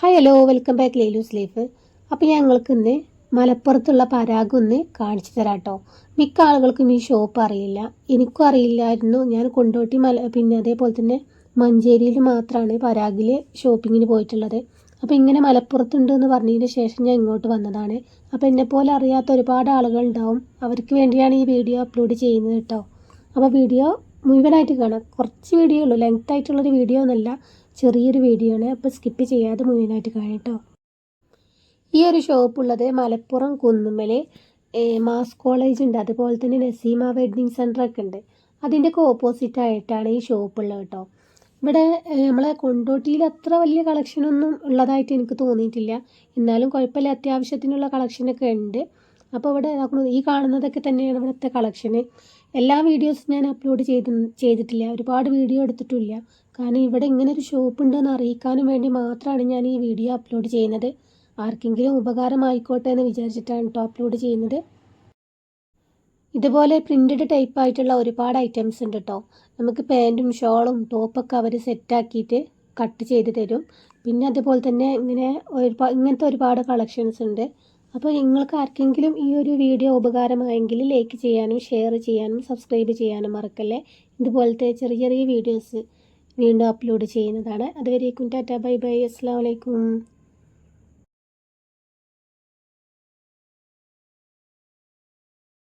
Hi hello welcome back Lelus life അപ്പോൾ ഞങ്ങൾക്ക് ഇന്ന് മലപ്പുറത്തുള്ള പരാഗ് ഒന്ന് കാണിച്ചു തരാം കേട്ടോ മിക്ക ആളുകൾക്കും ഈ ഷോപ്പ് അറിയില്ല. എനിക്കും അറിയില്ലായിരുന്നു. ഞാൻ കൊണ്ടോട്ടി മല പിന്നെ അതേപോലെ തന്നെ മഞ്ചേരിയിൽ മാത്രമാണ് പരാഗിൽ ഷോപ്പിങ്ങിന് പോയിട്ടുള്ളത്. അപ്പോൾ ഇങ്ങനെ മലപ്പുറത്തുണ്ട് എന്ന് പറഞ്ഞതിന് ശേഷം ഞാൻ ഇങ്ങോട്ട് വന്നതാണ്. അപ്പോൾ എന്നെപ്പോലെ അറിയാത്ത ഒരുപാട് ആളുകൾ ഉണ്ടാവും അവർക്ക് വേണ്ടിയാണ് ഈ വീഡിയോ അപ്ലോഡ് ചെയ്യുന്നത് കേട്ടോ. അപ്പോൾ വീഡിയോ മുഴുവനായിട്ട് കാണാം. കുറച്ച് വീഡിയോ ഉള്ളൂ. ലെങ്ത് ആയിട്ടുള്ളൊരു വീഡിയോ ഒന്നല്ല. ചെറിയൊരു വീഡിയോ ആണ്. അപ്പോൾ സ്കിപ്പ് ചെയ്യാതെ മുഴുവനായിട്ട് കാണാം കേട്ടോ. ഈ ഒരു ഷോപ്പ് ഉള്ളത് മലപ്പുറം കുന്നുമ്മൽ മാസ് കോളേജ് ഉണ്ട്. അതുപോലെ തന്നെ നസീമ വെഡ്ഡിങ് ഒക്കെ ഉണ്ട്. അതിന്റെയൊക്കെ ഓപ്പോസിറ്റ് ആയിട്ടാണ് ഈ ഷോപ്പ് ഉള്ളത് കേട്ടോ. ഇവിടെ നമ്മളെ കൊണ്ടോട്ടിയിൽ അത്ര വലിയ കളക്ഷനൊന്നും ഉള്ളതായിട്ട് എനിക്ക് തോന്നിയിട്ടില്ല. എന്നാലും കുഴപ്പമില്ല. അത്യാവശ്യത്തിനുള്ള കളക്ഷനൊക്കെ ഉണ്ട്. അപ്പോൾ ഇവിടെ ഈ കാണുന്നതൊക്കെ തന്നെയാണ് ഇവിടുത്തെ കളക്ഷൻ എല്ലാ വീഡിയോസും ഞാൻ അപ്ലോഡ് ചെയ്ത് ചെയ്തിട്ടില്ല. ഒരുപാട് വീഡിയോ എടുത്തിട്ടില്ല കാരണം ഇവിടെ ഇങ്ങനെ ഒരു ഷോപ്പ് ഉണ്ടെന്ന് അറിയിക്കാനും വേണ്ടി മാത്രമാണ് ഞാൻ ഈ വീഡിയോ അപ്ലോഡ് ചെയ്യുന്നത്. ആർക്കെങ്കിലും ഉപകാരമായിക്കോട്ടെ എന്ന് വിചാരിച്ചിട്ടാണ് കേട്ടോ അപ്ലോഡ് ചെയ്യുന്നത്. ഇതുപോലെ പ്രിന്റഡ് ടൈപ്പ് ആയിട്ടുള്ള ഒരുപാട് ഐറ്റംസ് ഉണ്ട് കേട്ടോ നമുക്ക് പാന്റും ഷോളും ടോപ്പൊക്കെ അവർ സെറ്റാക്കിയിട്ട് കട്ട് ചെയ്ത് തരും. പിന്നെ അതുപോലെ തന്നെ ഇങ്ങനെ ഒരുപാട് ഇങ്ങനത്തെ ഒരുപാട് കളക്ഷൻസ് ഉണ്ട്. അപ്പോൾ നിങ്ങൾക്ക് ആർക്കെങ്കിലും ഈ ഒരു വീഡിയോ ഉപകാരമായെങ്കിൽ ലൈക്ക് ചെയ്യാനും ഷെയർ ചെയ്യാനും സബ്സ്ക്രൈബ് ചെയ്യാനും മറക്കല്ലേ? ഇതുപോലത്തെ ചെറിയ ചെറിയ വീഡിയോസ് വീണ്ടും അപ്ലോഡ് ചെയ്യുന്നതാണ്. അതുവരേക്കും ടാറ്റ ബൈ ബൈ. അസ്സാം വലൈക്കും